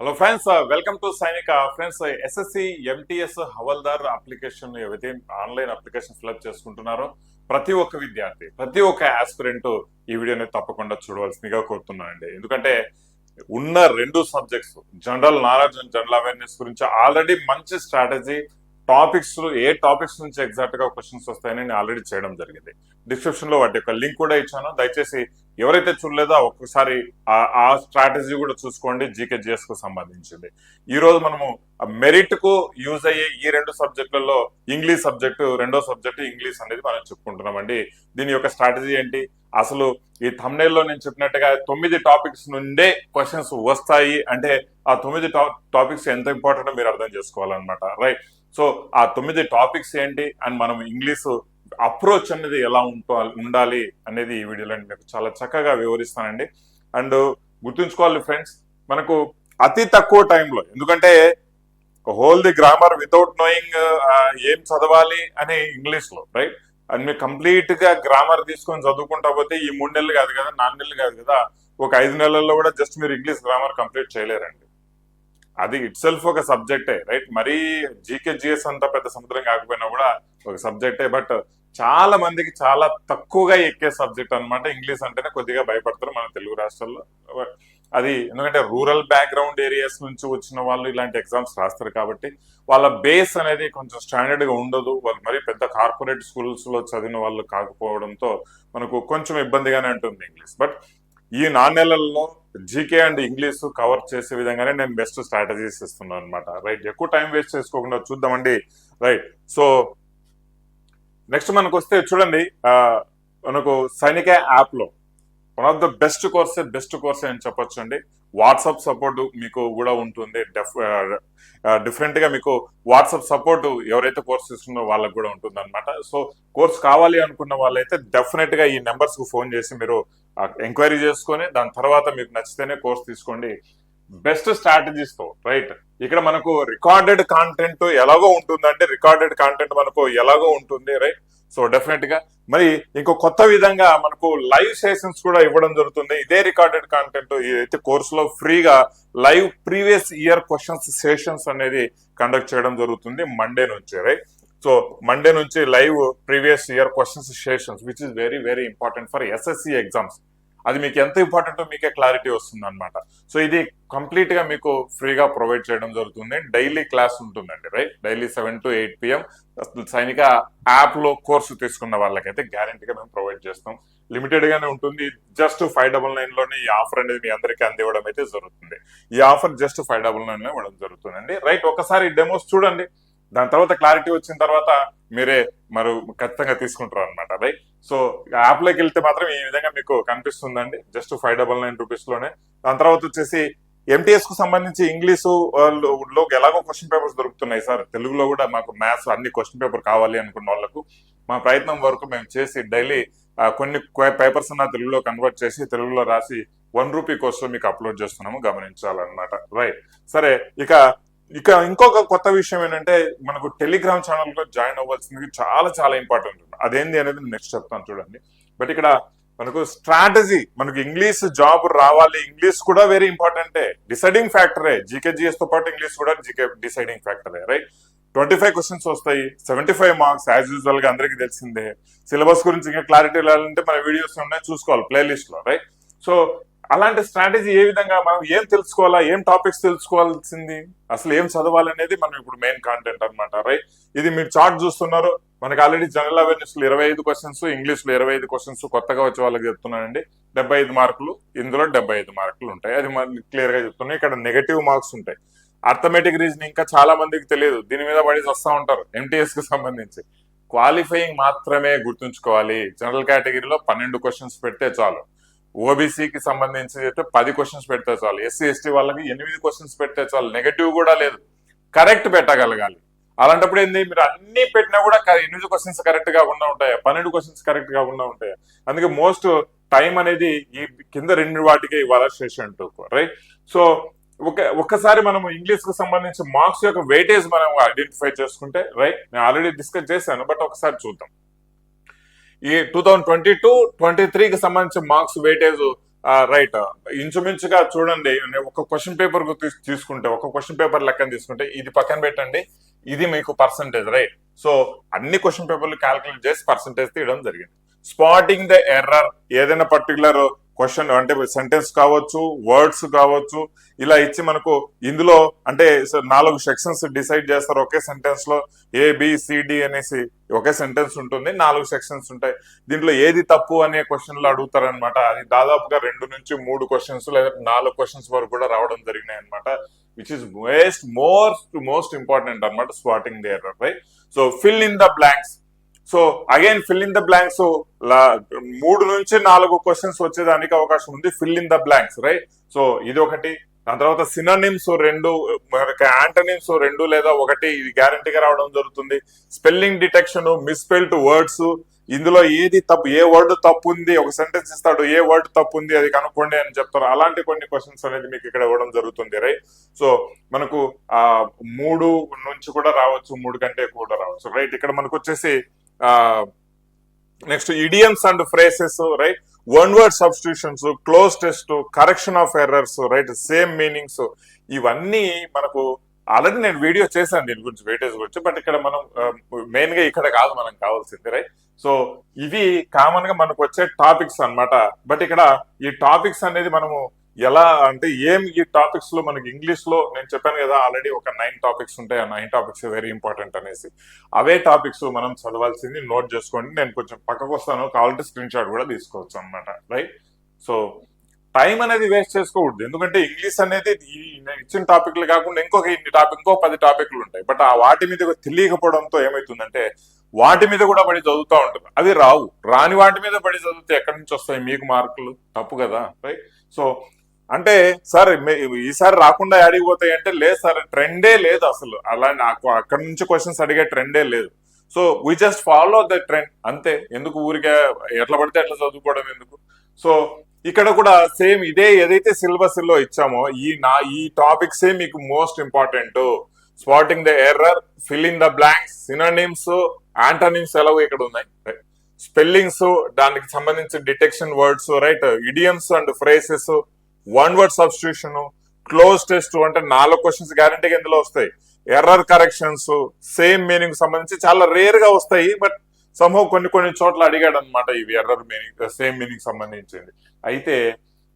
Hello friends welcome to Sainika friends SSC MTS Havaldar application ఏవైతే online application fill up చేసుకుంటున్నారో ప్రతి ఒక్క విద్యార్థి ప్రతి ఒక్క ఆస్పిరెంట్ ఈ వీడియోని తప్పకుండా చూడవలసిందిగా కోరుతున్నానండి. ఎందుకంటే ఉన్న రెండు subjects general knowledge and general awareness గురించి ఆల్రెడీ మంచి స్ట్రాటజీ టాపిక్స్ ఏ టాపిక్స్ నుంచి ఎగ్జాక్ట్గా క్వశ్చన్స్ వస్తాయని నేను ఆల్రెడీ చేయడం జరిగింది. డిస్క్రిప్షన్లో వాటి యొక్క లింక్ కూడా ఇచ్చాను. దయచేసి ఎవరైతే చూడలేదో ఒక్కసారి ఆ- స్ట్రాటజీ కూడా చూసుకోండి. జీకే జిఎస్కు సంబంధించింది. ఈ రోజు మనము మెరిట్కు యూజ్ అయ్యే ఈ రెండు సబ్జెక్టులలో ఇంగ్లీష్ సబ్జెక్టు రెండో సబ్జెక్టు ఇంగ్లీష్ అనేది మనం చెప్పుకుంటున్నామండి దీని యొక్క స్ట్రాటజీ ఏంటి? అసలు ఈ thumbnail లో నేను చెప్పినట్టుగా తొమ్మిది టాపిక్స్ నుండే క్వశ్చన్స్ వస్తాయి అంటే ఆ తొమ్మిది టాపిక్స్ ఎంత ఇంపార్టెంట్ మీరు అర్థం చేసుకోవాలన్నమాట. రైట్ సో ఆ తొమ్మిది టాపిక్స్ ఏంటి అండ్ మనం ఇంగ్లీష్ అప్రోచ్ అనేది ఎలా ఉంటో ఉండాలి అనేది ఈ వీడియోలో మీకు చాలా చక్కగా వివరిస్తానండి. అండ్ గుర్తుంచుకోవాలి ఫ్రెండ్స్ మనకు అతి తక్కువ టైంలో ఎందుకంటే whole the grammar without knowing ఏం చదవాలి అని ఇంగ్లీష్లో రైట్ అండ్ మీరు కంప్లీట్గా గ్రామర్ తీసుకొని చదువుకుంటా పోతే ఈ మూడు నెలలు కాదు కదా నాలుగు నెలలు కాదు కదా ఒక ఐదు నెలల్లో కూడా జస్ట్ మీరు ఇంగ్లీష్ గ్రామర్ కంప్లీట్ చేయలేరండి. అది ఇట్ సెల్ఫ్ ఒక సబ్జెక్టే రైట్ మరీ జీకే జిఎస్ అంత పెద్ద సముద్రం కాకపోయినా కూడా ఒక సబ్జెక్టే బట్ చాలా మందికి చాలా తక్కువగా ఎక్కే సబ్జెక్ట్ అన్నమాట. ఇంగ్లీష్ అంటేనే కొద్దిగా భయపడతారు మన తెలుగు రాష్ట్రాల్లో. అది ఎందుకంటే రూరల్ బ్యాక్గ్రౌండ్ ఏరియాస్ నుంచి వచ్చిన వాళ్ళు ఇలాంటి ఎగ్జామ్స్ రాస్తారు కాబట్టి వాళ్ళ బేస్ అనేది కొంచెం స్టాండర్డ్గా ఉండదు. వాళ్ళు మరి పెద్ద కార్పొరేట్ స్కూల్స్లో చదివిన వాళ్ళు కాకపోవడంతో మనకు కొంచెం ఇబ్బందిగానే ఉంటుంది ఇంగ్లీష్ బట్ ఈ నాలుగు జీకే అండ్ ఇంగ్లీష్ కవర్ చేసే విధంగానే నేను బెస్ట్ స్ట్రాటజీస్ ఇస్తున్నాను అనమాట రైట్ ఎక్కువ టైం వేస్ట్ చేసుకోకుండా చూద్దామండి. రైట్ సో నెక్స్ట్ మనకు వస్తే చూడండి మనకు సైనిక యాప్లో one of the best course best course అని చెప్పొచ్చు అండి వాట్సాప్ సపోర్ట్ మీకు కూడా ఉంటుంది. డిఫరెంట్ uh, uh, గా మీకు వాట్సాప్ సపోర్ట్ ఎవరైతే కోర్స్ తీసుకున్నారో వాళ్ళకి కూడా ఉంటుంది అనమాట సో కోర్స్ కావాలి అనుకున్న వాళ్ళైతే డెఫినెట్గా ఈ నెంబర్స్కు ఫోన్ చేసి మీరు uh, ఎంక్వైరీ చేసుకొని దాని తర్వాత మీకు నచ్చితేనే కోర్స్ తీసుకోండి. బెస్ట్ స్ట్రాటజీస్తో రైట్ ఇక్కడ మనకు రికార్డెడ్ కాంటెంట్ ఎలాగో ఉంటుందంటే రికార్డెడ్ కాంటెంట్ మనకు ఎలాగో ఉంటుంది రైట్ సో డెఫినెట్గా. మరి ఇంకో కొత్త విధంగా మనకు లైవ్ సెషన్స్ కూడా ఇవ్వడం జరుగుతుంది. ఇదే రికార్డెడ్ కాంటెంట్ ఏదైతే కోర్సులో ఫ్రీగా live previous year questions sessions అనేది కండక్ట్ చేయడం జరుగుతుంది మండే నుంచి రైట్ సో మండే నుంచి live previous year questions sessions which is very very important for SSC exams అది మీకు ఎంత ఇంపార్టెంట్ మీకే క్లారిటీ వస్తుంది అనమాట సో ఇది కంప్లీట్గా మీకు ఫ్రీగా ప్రొవైడ్ చేయడం జరుగుతుంది. డైలీ క్లాస్ ఉంటుందండి right? Daily seven to eight PM. Sainik యాప్లో కోర్సు తీసుకున్న వాళ్ళకైతే గ్యారంటీగా మేము ప్రొవైడ్ చేస్తాం. లిమిటెడ్ గానే ఉంటుంది. జస్ట్ ఫైవ్ డబల్ నైన్లోనే ఈ ఆఫర్ అనేది మీ అందరికీ అందివ్వడం అయితే జరుగుతుంది. ఈ ఆఫర్ జస్ట్ ఫైవ్ డబల్ నైన్లో ఇవ్వడం జరుగుతుందండి. రైట్ ఒకసారి డెమోస్ చూడండి. దాని తర్వాత క్లారిటీ వచ్చిన తర్వాత మీరే మరి ఖచ్చితంగా తీసుకుంటారు అనమాట రైట్ సో యాప్లోకి వెళ్తే మాత్రం ఈ విధంగా మీకు కనిపిస్తుందండి. జస్ట్ ఫైవ్ డబల్ నైన్ రూపీస్లోనే. దాని తర్వాత వచ్చేసి ఎంటీఎస్కు సంబంధించి ఇంగ్లీషు లో ఎలాగో క్వశ్చన్ పేపర్స్ దొరుకుతున్నాయి సార్. తెలుగులో కూడా మాకు మ్యాథ్స్ అన్ని క్వశ్చన్ పేపర్ కావాలి అనుకున్న వాళ్ళకు మా ప్రయత్నం వరకు మేము చేసి డైలీ కొన్ని పేపర్స్ అన్న తెలుగులో కన్వర్ట్ చేసి తెలుగులో రాసి వన్ రూపీ కోసం మీకు అప్లోడ్ చేస్తున్నాము గమనించాలన్నమాట రైట్ సరే ఇక ఇక ఇంకొక కొత్త విషయం ఏంటంటే మనకు టెలిగ్రామ్ ఛానల్లో జాయిన్ అవ్వాల్సింది చాలా చాలా ఇంపార్టెంట్ అదేంది అనేది నెక్స్ట్ చెప్తాను చూడండి. బట్ ఇక్కడ మనకు స్ట్రాటజీ మనకు ఇంగ్లీష్ జాబ్ రావాలి. ఇంగ్లీష్ కూడా వెరీ ఇంపార్టెంటే డిసైడింగ్ ఫ్యాక్టరే జీకేజీఎస్తో పాటు ఇంగ్లీష్ కూడా జీకే డిసైడింగ్ ఫ్యాక్టరే రైట్ ట్వంటీ ఫైవ్ క్వశ్చన్స్ వస్తాయి. సెవెంటీ ఫైవ్ మార్క్స్ యాజ్ యూజువల్గా అందరికీ తెలిసిందే. సిలబస్ గురించి ఇంకా క్లారిటీ రావాలంటే మన వీడియోస్ ఉన్నాయి చూసుకోవాలి ప్లేలిస్ట్లో రైట్ సో అలాంటి స్ట్రాటజీ ఏ విధంగా మనం ఏం తెలుసుకోవాలా ఏం టాపిక్స్ తెలుసుకోవాల్సింది? అసలు ఏం చదవాలనేది మనం ఇప్పుడు మెయిన్ కాంటెంట్ అనమాట రైట్ ఇది మీరు చార్ట్ చూస్తున్నారు మనకి ఆల్రెడీ జనరల్ అవేర్నెస్లో ఇరవై ఐదు క్వశ్చన్స్ ఇంగ్లీష్లో ఇరవై ఐదు క్వశ్చన్స్ కొత్తగా వచ్చే వాళ్ళకి చెప్తున్నానండి. డెబ్బై ఐదు మార్కులు ఇందులో డెబ్బై ఐదు మార్కులు ఉంటాయి. అది క్లియర్గా చెప్తున్నాయి ఇక్కడ నెగటివ్ మార్క్స్ ఉంటాయి. అర్థమెటిక్ రీజన్ ఇంకా చాలా మందికి తెలియదు. దీని మీద పడేసి వస్తూ ఉంటారు ఎంటీఎస్కి సంబంధించి. క్వాలిఫైయింగ్ మాత్రమే గుర్తుంచుకోవాలి. జనరల్ కేటగిరీలో పన్నెండు క్వశ్చన్స్ పెడితే చాలు. ఓబీసీకి సంబంధించి అయితే పది క్వశ్చన్స్ పెడితే చాలు. ఎస్సీ ఎస్టీ వాళ్ళకి ఎనిమిది క్వశ్చన్స్ పెడితే చాలు. నెగటివ్ కూడా లేదు. కరెక్ట్ పెట్టగలగాలి. అలాంటప్పుడు ఏంది? మీరు అన్ని పెట్టినా కూడా ఎనిమిది క్వశ్చన్స్ కరెక్ట్గా ఉన్నా ఉంటాయా? పన్నెండు క్వశ్చన్స్ కరెక్ట్గా ఉన్నా ఉంటాయా? అందుకే మోస్ట్ టైం అనేది ఈ కింద రెండు వాటికే ఇవ్వాలి సెషన్ రైట్ సో ఒక ఒక్కసారి మనం ఇంగ్లీష్కు సంబంధించి మార్క్స్ యొక్క వెయిటేజ్ మనం ఐడెంటిఫై చేసుకుంటే రైట్ నేను ఆల్రెడీ డిస్కస్ చేశాను బట్ ఒకసారి చూద్దాం. ఈ two thousand twenty two twenty త్రీకి సంబంధించిన మార్క్స్ వెయిటేజ్ రైట్ ఇంచుమించుగా చూడండి ఒక క్వశ్చన్ పేపర్ తీసుకుంటే ఒక క్వశ్చన్ పేపర్ లెక్కన తీసుకుంటే ఇది పక్కన పెట్టండి ఇది మీకు పర్సంటేజ్ రైట్ సో అన్ని క్వశ్చన్ పేపర్లు క్యాలిక్యులేట్ చేసి పర్సంటేజ్ తీయడం జరిగింది. స్పాటింగ్ ద ఎర్రర్ ఏదైనా పర్టికులర్ క్వశ్చన్ అంటే సెంటెన్స్ కావచ్చు వర్డ్స్ కావచ్చు ఇలా ఇచ్చి మనకు ఇందులో అంటే నాలుగు సెక్షన్స్ డిసైడ్ చేస్తారు ఒకే సెంటెన్స్లో. ఏ బిసిడి అనేసి ఒకే సెంటెన్స్ ఉంటుంది నాలుగు సెక్షన్స్ ఉంటాయి. దీంట్లో ఏది తప్పు అనే క్వశ్చన్లు అడుగుతారనమాట అది దాదాపుగా రెండు నుంచి మూడు క్వశ్చన్స్ లేదా నాలుగు క్వశ్చన్స్ వరకు కూడా రావడం జరిగినాయి అనమాట which is most most most important అనమాట spotting the error right so fill in the blanks so again fill in the blanks మూడు నుంచి నాలుగు క్వశ్చన్స్ వచ్చేదానికి అవకాశం ఉంది. Fill in the blanks right so ఇది ఒకటి. దాని తర్వాత సినోనిమ్స్ రెండు యాంటనిమ్స్ రెండు లేదా ఒకటి ఇది గ్యారంటీగా రావడం జరుగుతుంది. స్పెల్లింగ్ డిటెక్షన్ మిస్పెల్డ్ వర్డ్స్ ఇందులో ఏది తప్పు ఏ వర్డ్ తప్పు ఉంది ఒక సెంటెన్స్ ఇస్తాడు ఏ వర్డ్ తప్పు ఉంది అది కనుక్కోండి అని చెప్తారు. అలాంటి కొన్ని క్వశ్చన్స్ అనేది మీకు ఇక్కడ ఇవ్వడం జరుగుతుంది రైట్ సో మనకు ఆ మూడు నుంచి కూడా రావచ్చు మూడు కంటే ఎక్కువ కూడా రావచ్చు రైట్ ఇక్కడ మనకు వచ్చేసి next idioms and phrases right one word substitutions close test correction of errors right same meanings ఇవన్నీ మనకు ఆల్రెడీ నేను వీడియో చేశాను దీని గురించి వెయిటేజ్ గురించి బట్ ఇక్కడ మనం మెయిన్గా ఇక్కడ కాదు మనం కావాల్సింది రైట్ సో ఇవి కామన్గా మనకు వచ్చే టాపిక్స్ అన్నమాట. బట్ ఇక్కడ ఈ టాపిక్స్ అనేది మనము ఎలా అంటే ఏం ఈ టాపిక్స్లో మనకి ఇంగ్లీష్లో నేను చెప్పాను కదా ఆల్రెడీ ఒక నైన్ టాపిక్స్ ఉంటాయి. ఆ నైన్ టాపిక్స్ వెరీ ఇంపార్టెంట్ అనేసి. అవే టాపిక్స్ మనం చదవాల్సింది నోట్ చేసుకోండి. నేను కొంచెం పక్కకు వస్తాను. కావాలంటే స్క్రీన్ షాట్ కూడా తీసుకోవచ్చు అనమాట రైట్ సో టైం అనేది వేస్ట్ చేసుకోకూడదు. ఎందుకంటే ఇంగ్లీష్ అనేది ఇచ్చిన టాపిక్లు కాకుండా ఇంకొక ఇన్ని టాపిక్ ఇంకో పది టాపిక్లు ఉంటాయి. బట్ ఆ వాటి మీద తెలియకపోవడంతో ఏమవుతుందంటే వాటి మీద కూడా పడి చదువుతూ ఉంటుంది. అవి రావు. రాని వాటి మీద పడి చదివితే ఎక్కడి నుంచి వస్తాయి? మీకు మార్కులు? తప్పు కదా? రైట్ సో అంటే సార్ ఈసారి రాకుండా అడిగిపోతాయి అంటే లేదు సార్ ట్రెండే లేదు అసలు. అలా నాకు అక్కడి నుంచి క్వశ్చన్స్ అడిగే ట్రెండే లేదు. So we just follow the trend అంతే. ఎందుకు ఊరికే ఎట్లా పడితే ఎట్లా చదువుకోవడం ఎందుకు? సో ఇక్కడ కూడా సేమ్ ఇదే ఏదైతే సిలబస్లో ఇచ్చామో ఈ నా ఈ టాపిక్స్ మీకు most important spotting the error filling the blanks synonyms antonyms ఎలాగో ఇక్కడ ఉన్నాయి. స్పెల్లింగ్స్ దానికి సంబంధించిన detection words right idioms and phrases one word substitution close test అంటే నాలుగు క్వశ్చన్స్ గ్యారంటీగా ఇందులో వస్తాయి. ఎర్రర్ కరెక్షన్స్ సేమ్ మీనింగ్ సంబంధించి చాలా రేర్గా వస్తాయి బట్ సమూహ కొన్ని కొన్ని చోట్ల అడిగాడు అనమాట ఇవి ఎర్రర్ మీనింగ్ సేమ్ మీనింగ్ సంబంధించింది. అయితే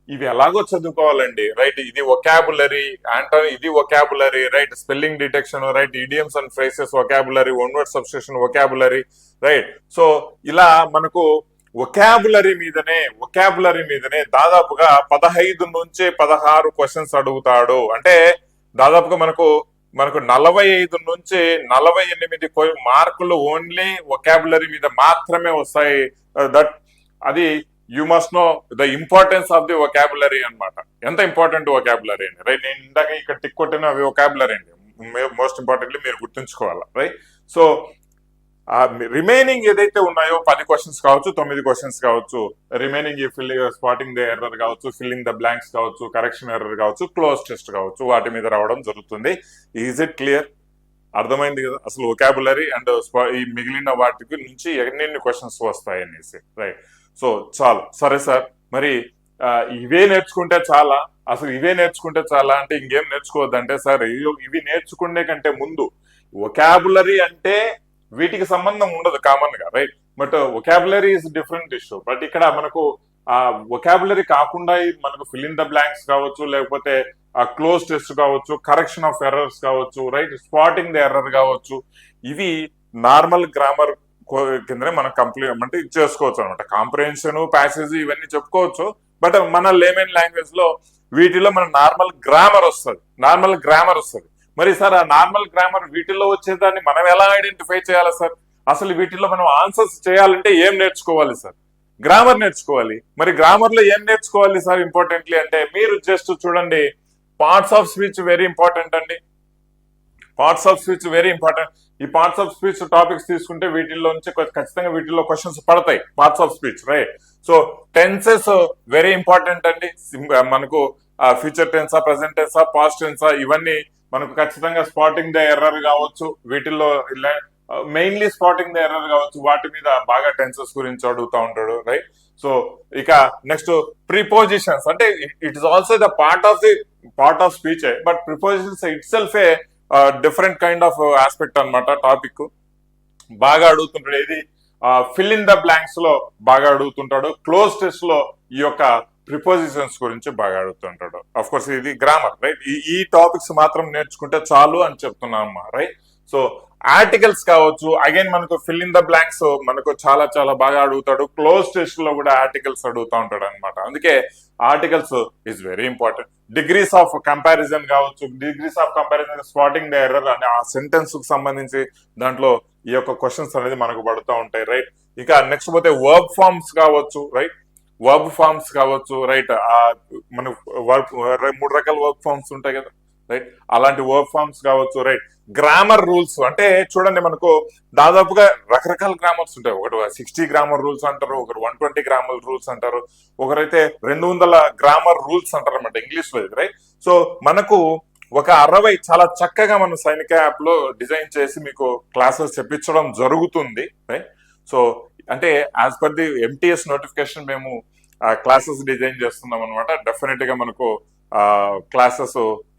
ఇవి ఎలాగో చదువుకోవాలండి రైట్ ఇది ఒకాబులరీ అంటే ఇది vocabulary right spelling detection right idioms and phrases vocabulary one word substitution vocabulary right so ఇలా మనకు ఒకాబులరీ మీదనే ఒకాబులరీ మీదనే దాదాపుగా పదహైదు నుంచి పదహారు క్వశ్చన్స్ అడుగుతాడు. అంటే దాదాపుగా మనకు మనకు నలభై ఐదు నుంచి నలభై ఎనిమిది కొ- మార్కులు ఓన్లీ ఒకాబులరీ మీద మాత్రమే వస్తాయి. Uh, దట్ అది you must know the importance of the vocabulary అన్నమాట. ఎంత ఇంపార్టెంట్ ఒకాబులరీ అండి? రైట్ నేను ఇందాక ఇక్కడ టిక్ కొట్టిన అవి ఒకాబులరీ అండి మోస్ట్ ఇంపార్టెంట్లీ మీరు గుర్తుంచుకోవాలి రైట్ సో రిమైనింగ్ ఏదైతే ఉన్నాయో పది క్వశ్చన్స్ కావచ్చు తొమ్మిది క్వశ్చన్స్ కావచ్చు remaining filling spotting the error కావచ్చు ఫిల్లింగ్ ద బ్లాంక్స్ కావచ్చు కరెక్షన్ ఎర్రర్ కావచ్చు క్లోజ్ టెస్ట్ కావచ్చు వాటి మీద రావడం జరుగుతుంది. ఈజ్ ఇట్ క్లియర్ అర్థమైంది కదా? అసలు ఒకాబులరీ అండ్ ఈ మిగిలిన వాటికి నుంచి ఎన్నెన్ని క్వశ్చన్స్ వస్తాయి అనేసి రైట్ సో చాలు. సరే సార్. మరి ఇవే నేర్చుకుంటే చాలా. అసలు ఇవే నేర్చుకుంటే చాలా అంటే ఇంకేం నేర్చుకోవద్దంటే సార్ ఇవి నేర్చుకునే కంటే ముందు ఒకాబులరీ అంటే వీటికి సంబంధం ఉండదు కామన్గా right but vocabulary is different issue but ఇక్కడ మనకు ఆ ఒకాబులరీ కాకుండా మనకు ఫిల్ ఇన్ ద బ్లాంక్స్ కావచ్చు లేకపోతే ఆ క్లోజ్ టెస్ట్ కావచ్చు కరెక్షన్ ఆఫ్ ఎర్రర్స్ కావచ్చు రైట్ స్పాటింగ్ ద ఎర్రర్ కావచ్చు. ఇవి నార్మల్ గ్రామర్ కిందనే మనం కంప్లీట్ అంటే ఇది చేసుకోవచ్చు అనమాట. కాంప్రహెన్షన్ ప్యాసేజ్ ఇవన్నీ చెప్పుకోవచ్చు. బట్ మన లేమెన్ లాంగ్వేజ్లో వీటిలో మన నార్మల్ గ్రామర్ వస్తుంది. నార్మల్ గ్రామర్ వస్తుంది. మరి సార్ ఆ నార్మల్ గ్రామర్ వీటిల్లో వచ్చేదాన్ని మనం ఎలా ఐడెంటిఫై చేయాలి సార్? అసలు వీటిలో మనం ఆన్సర్స్ చేయాలంటే ఏం నేర్చుకోవాలి సార్? గ్రామర్ నేర్చుకోవాలి. మరి గ్రామర్లో ఏం నేర్చుకోవాలి సార్ ఇంపార్టెంట్లీ అంటే మీరు జస్ట్ చూడండి parts of speech very important అండి. Parts of speech very important. ఈ పార్ట్స్ ఆఫ్ స్పీచ్ టాపిక్స్ తీసుకుంటే వీటిల్లో నుంచి ఖచ్చితంగా వీటిల్లో క్వశ్చన్స్ పడతాయి parts of speech right? So tenses very important అండి. మనకు ఫ్యూచర్ టెన్సా ప్రెసెంట్ టెన్సా పాస్ట్ టెన్సా ఇవన్నీ మనకు ఖచ్చితంగా స్పాటింగ్ ద ఎర్రర్ కావచ్చు వీటిల్లో ఇలా మెయిన్లీ స్పాటింగ్ ద ఎర్రర్ కావచ్చు వాటి మీద బాగా టెన్సెస్ గురించి అడుగుతా ఉంటాడు రైట్ సో ఇక నెక్స్ట్ ప్రిపోజిషన్స్ అంటే it is also the part of the part of speech but prepositions itself a different kind of aspect అన్నమాట టాపిక్ బాగా అడుగుతుంటాడు ఏది? ఫిల్ ఇన్ ద బ్లాంక్స్లో బాగా అడుగుతుంటాడు క్లోజ్ టెస్ట్లో ఈ యొక్క ప్రిపోజిషన్స్ గురించి బాగా అడుగుతుంటాడు. అఫ్ కోర్స్ ఇది గ్రామర్ రైట్ ఈ టాపిక్స్ మాత్రం నేర్చుకుంటే చాలు అని చెప్తున్నామ్మా రైట్ సో ఆర్టికల్స్ కావచ్చు అగైన్ మనకు ఫిల్ ఇన్ ద బ్లాంక్స్ మనకు చాలా చాలా బాగా అడుగుతాడు. క్లోజ్ టెస్ట్లో కూడా ఆర్టికల్స్ అడుగుతా ఉంటాడు అనమాట అందుకే articles is very important degrees of comparison కావచ్చు degrees of comparison spotting the error అనే ఆ సెంటెన్స్కు సంబంధించి దాంట్లో ఈ యొక్క క్వశ్చన్స్ అనేది మనకు పడుతూ ఉంటాయి రైట్ ఇంకా నెక్స్ట్ పోతే వర్బ్ ఫార్మ్స్ కావచ్చు రైట్ వర్బ్ ఫార్మ్స్ కావచ్చు రైట్ మన వర్క్ మూడు రకాల వర్క్ ఫార్మ్స్ ఉంటాయి కదా రైట్ అలాంటి వర్క్ ఫార్మ్స్ కావచ్చు రైట్ గ్రామర్ రూల్స్ అంటే చూడండి మనకు దాదాపుగా రకరకాల గ్రామర్స్ ఉంటాయి. ఒకటి సిక్స్టీ గ్రామర్ రూల్స్ అంటారు ఒకరు వన్ ట్వంటీ గ్రామర్ రూల్స్ అంటారు ఒకరైతే రెండు వందల గ్రామర్ రూల్స్ అంటారు అనమాట ఇంగ్లీష్లో రైట్ సో మనకు ఒక అరవై చాలా చక్కగా మన సైనిక యాప్లో డిజైన్ చేసి మీకు క్లాసెస్ చెప్పించడం జరుగుతుంది రైట్ సో అంటే as per the MTS notification మేము క్లాసెస్ డిజైన్ చేస్తున్నాం అనమాట డెఫినెట్గా మనకు క్లాసెస్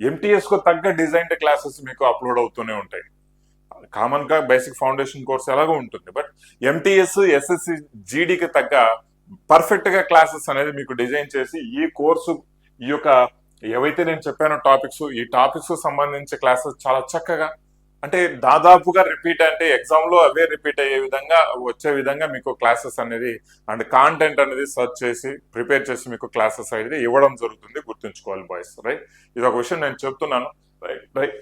ఎంటీఎస్కు తగ్గ డిజైన్ క్లాసెస్ మీకు అప్లోడ్ అవుతూనే ఉంటాయి. కామన్గా బేసిక్ ఫౌండేషన్ కోర్స్ ఎలాగో ఉంటుంది. బట్ ఎంటీఎస్ ఎస్ఎస్సి జీడీకి తగ్గ పర్ఫెక్ట్గా క్లాసెస్ అనేది మీకు డిజైన్ చేసి ఈ కోర్సు ఈ యొక్క ఏవైతే నేను చెప్పానో టాపిక్స్ ఈ టాపిక్స్ సంబంధించి క్లాసెస్ చాలా చక్కగా అంటే దాదాపుగా రిపీట్ అంటే ఎగ్జామ్లో అవే రిపీట్ అయ్యే విధంగా వచ్చే విధంగా మీకు క్లాసెస్ అనేది అండ్ కాంటెంట్ అనేది సర్చ్ చేసి ప్రిపేర్ చేసి మీకు క్లాసెస్ అనేది ఇవ్వడం జరుగుతుంది. గుర్తుంచుకోవాలి బాయ్స్ రైట్ ఇది ఒక విషయం నేను చెప్తున్నాను. రైట్ రైట్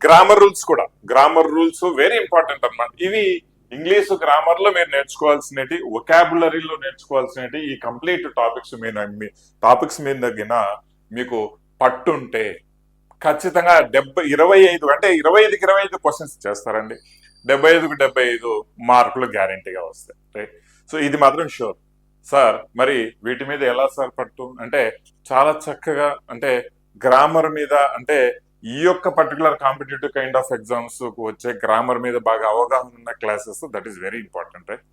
గ్రామర్ రూల్స్ కూడా. గ్రామర్ రూల్స్ వెరీ ఇంపార్టెంట్ అనమాట ఇవి ఇంగ్లీష్ గ్రామర్లో మీరు నేర్చుకోవాల్సినవి ఒకాబులరీలో నేర్చుకోవాల్సినవి ఈ కంప్లీట్ టాపిక్స్ మీ టాపిక్స్ మీద తగ్గిన మీకు పట్టుంటే ఖచ్చితంగా డెబ్బై ఇరవై ఐదు అంటే ఇరవై ఐదుకి ఇరవై ఐదు క్వశ్చన్స్ చేస్తారండి. డెబ్బై ఐదుకు డెబ్బై ఐదు మార్కులు గ్యారంటీగా వస్తాయి రైట్ సో ఇది మాత్రం షూర్ సార్ మరి వీటి మీద ఎలా సార్ పట్టు? అంటే చాలా చక్కగా అంటే గ్రామర్ మీద అంటే ఈ యొక్క particular competitive kind of exams వచ్చే గ్రామర్ మీద బాగా అవగాహన ఉన్న classes that is very important right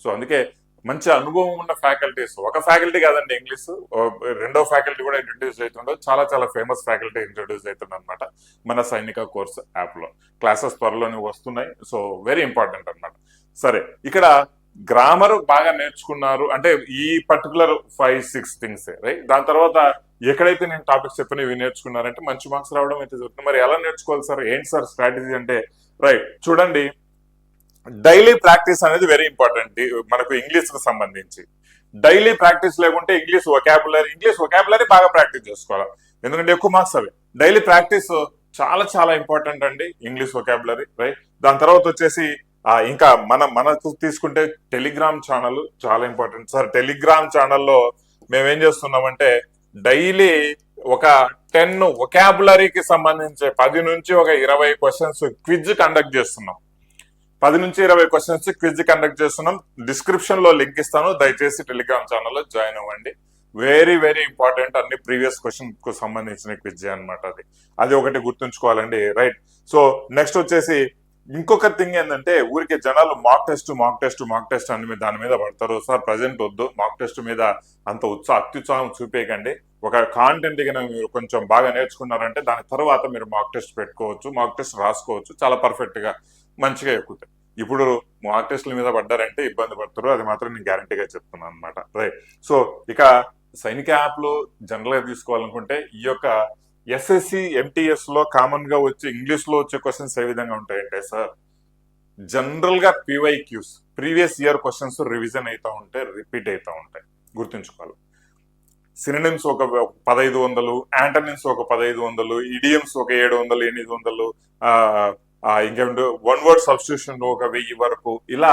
so అందుకే మంచి అనుభవం ఉన్న ఫ్యాకల్టీస్. ఒక ఫ్యాకల్టీ కాదండి ఇంగ్లీష్. రెండో ఫ్యాకల్టీ కూడా ఇంట్రడ్యూస్ అవుతుండో చాలా చాలా ఫేమస్ ఫ్యాకల్టీ ఇంట్రడ్యూస్ అవుతుంది అనమాట మన సైనిక కోర్స్ యాప్లో. క్లాసెస్ త్వరలోనే వస్తున్నాయి. సో వెరీ ఇంపార్టెంట్ అన్నమాట. సరే ఇక్కడ గ్రామర్ బాగా నేర్చుకున్నారు. అంటే ఈ particular five six things right దాని తర్వాత ఎక్కడైతే నేను టాపిక్స్ చెప్పిన ఇవి నేర్చుకున్నారంటే మంచి మార్క్స్ రావడం అయితే జరుగుతుంది. మరి ఎలా నేర్చుకోవాలి సార్? ఏంటి సార్ స్ట్రాటజీ అంటే? రైట్ చూడండి. డైలీ ప్రాక్టీస్ అనేది వెరీ ఇంపార్టెంట్ మనకు ఇంగ్లీష్కు సంబంధించి. డైలీ ప్రాక్టీస్ లేకుంటే ఇంగ్లీష్ ఒకాబులరీ ఇంగ్లీష్ ఒకాబులరీ బాగా ప్రాక్టీస్ చేసుకోవాలి. ఎందుకంటే ఎక్కువ మార్క్స్ అవి. డైలీ ప్రాక్టీస్ చాలా చాలా ఇంపార్టెంట్ అండి ఇంగ్లీష్ ఒకాబులరీ రైట్ దాని తర్వాత వచ్చేసి ఇంకా మన మనకు తీసుకుంటే టెలిగ్రామ్ ఛానల్ చాలా ఇంపార్టెంట్ సార్ టెలిగ్రామ్ ఛానల్లో మేమేం చేస్తున్నామంటే డైలీ ఒక టెన్ ఒకాబులరీకి సంబంధించి పది నుంచి ఒక ఇరవై క్వశ్చన్స్ క్విజ్ కండక్ట్ చేస్తున్నాం. పది నుంచి ఇరవై క్వశ్చన్స్ క్విజ్ కండక్ట్ చేస్తున్నాం. డిస్క్రిప్షన్లో లింక్ ఇస్తాను. దయచేసి టెలిగ్రామ్ ఛానల్లో జాయిన్ అవ్వండి. వెరీ వెరీ ఇంపార్టెంట్ అన్ని ప్రీవియస్ క్వశ్చన్కు సంబంధించిన క్విజ్ అనమాట అది. అది ఒకటి గుర్తుంచుకోవాలండి. రైట్ సో నెక్స్ట్ వచ్చేసి ఇంకొక థింగ్ ఏంటంటే ఊరికే జనాలు mock test mock test mock test అని మీద దాని మీద పడతారు. సార్ ప్రజెంట్ వద్దు. మాక్ టెస్ట్ మీద అంత ఉత్సాహ అత్యుత్సాహం చూపేయకండి. ఒక కాంటెంట్గా మీరు కొంచెం బాగా నేర్చుకున్నారంటే దాని తర్వాత మీరు మాక్ టెస్ట్ పెట్టుకోవచ్చు. మాక్ టెస్ట్ రాసుకోవచ్చు. చాలా పర్ఫెక్ట్గా. మంచిగా ఎక్కుతాయి ఇప్పుడు మాక్ టెస్ట్ల మీద పడ్డారంటే ఇబ్బంది పడతారు. అది మాత్రం నేను గ్యారంటీగా చెప్తున్నాను అనమాట రైట్ సో ఇక సైనిక యాప్లో జనరల్గా తీసుకోవాలనుకుంటే ఈ యొక్క ఎస్ఎస్సి ఎంటీఎస్లో కామన్గా వచ్చే ఇంగ్లీష్లో వచ్చే క్వశ్చన్స్ ఏ విధంగా ఉంటాయంటే సార్ జనరల్గా PYQs previous year questions revision అవుతూ ఉంటాయి రిపీట్ అవుతూ ఉంటాయి. గుర్తుంచుకోవాలి. సినిమ్స్ ఒక పదహైదు వందలు యాంటనిమ్స్ ఒక పదహైదు వందలు ఇడియమ్స్ ఒక ఏడు వందలు ఎనిమిది వందలు ఇంకేమిటి వన్ వర్డ్ సబ్స్టిట్యూషన్ ఒక వెయ్యి వరకు ఇలా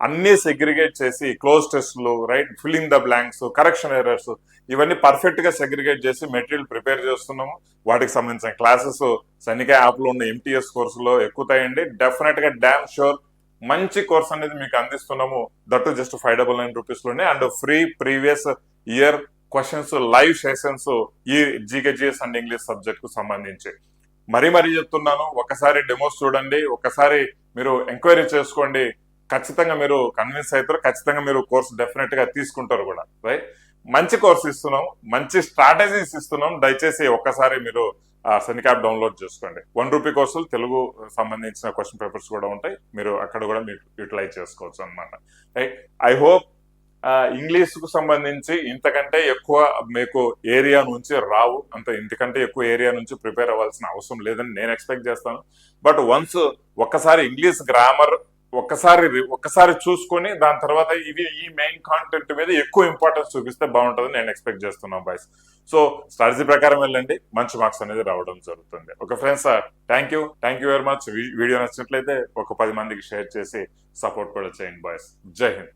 అన్ని సెగ్రిగేట్ చేసి క్లోజ్ టెస్ట్లు right filling the blanks correction errors ఇవన్నీ పర్ఫెక్ట్గా సెగ్రిగేట్ చేసి మెటీరియల్ ప్రిపేర్ చేస్తున్నాము. వాటికి సంబంధించిన క్లాసెస్ సైనిక యాప్లో ఉన్న ఎంటీఎస్ కోర్సులో ఎక్కుతాయండి. డెఫినెట్గా డామ్ షూర్ మంచి కోర్స్ అనేది మీకు అందిస్తున్నాము. That just five double nine రూపీస్లోనే. And free previous year questions live sessions ఈ జీకేజీఎస్ అండ్ ఇంగ్లీష్ సబ్జెక్ట్కు సంబంధించి. మరీ మరీ చెప్తున్నాను ఒకసారి డెమోస్ చూడండి ఒకసారి మీరు ఎంక్వైరీ చేసుకోండి. ఖచ్చితంగా మీరు కన్విన్స్ అవుతారు ఖచ్చితంగా మీరు కోర్స్ డెఫినెట్గా తీసుకుంటారు కూడా రైట్ మంచి కోర్స్ ఇస్తున్నాం మంచి స్ట్రాటజీస్ ఇస్తున్నాం. దయచేసి ఒక్కసారి మీరు సనిక్ యాప్ డౌన్లోడ్ చేసుకోండి. వన్ రూపీ కోర్సులు తెలుగు సంబంధించిన క్వశ్చన్ పేపర్స్ కూడా ఉంటాయి. మీరు అక్కడ కూడా మీరు యూటిలైజ్ చేసుకోవచ్చు అనమాట రైట్ ఐ హోప్ ఇంగ్లీష్కు సంబంధించి ఇంతకంటే ఎక్కువ మీకు ఏరియా నుంచి రావు. అంత ఇంతకంటే ఎక్కువ ఏరియా నుంచి ప్రిపేర్ అవ్వాల్సిన అవసరం లేదని నేను ఎక్స్పెక్ట్ చేస్తాను. బట్ వన్స్ ఒక్కసారి ఇంగ్లీష్ గ్రామర్ ఒక్కసారి ఒక్కసారి చూసుకొని దాని తర్వాత ఇవి ఈ మెయిన్ కాంటెంట్ మీద ఎక్కువ ఇంపార్టెన్స్ చూపిస్తే బాగుంటుంది నేను ఎక్స్పెక్ట్ చేస్తున్నాను బాయ్స్ సో స్ట్రాటజీ ప్రకారం వెళ్ళండి. మంచి మార్క్స్ అనేది రావడం జరుగుతుంది. Okay friends thank you thank you very much video నచ్చినట్లయితే ఒక పది మందికి షేర్ చేసి సపోర్ట్ కూడా చేయండి బాయ్స్ జై హింద్.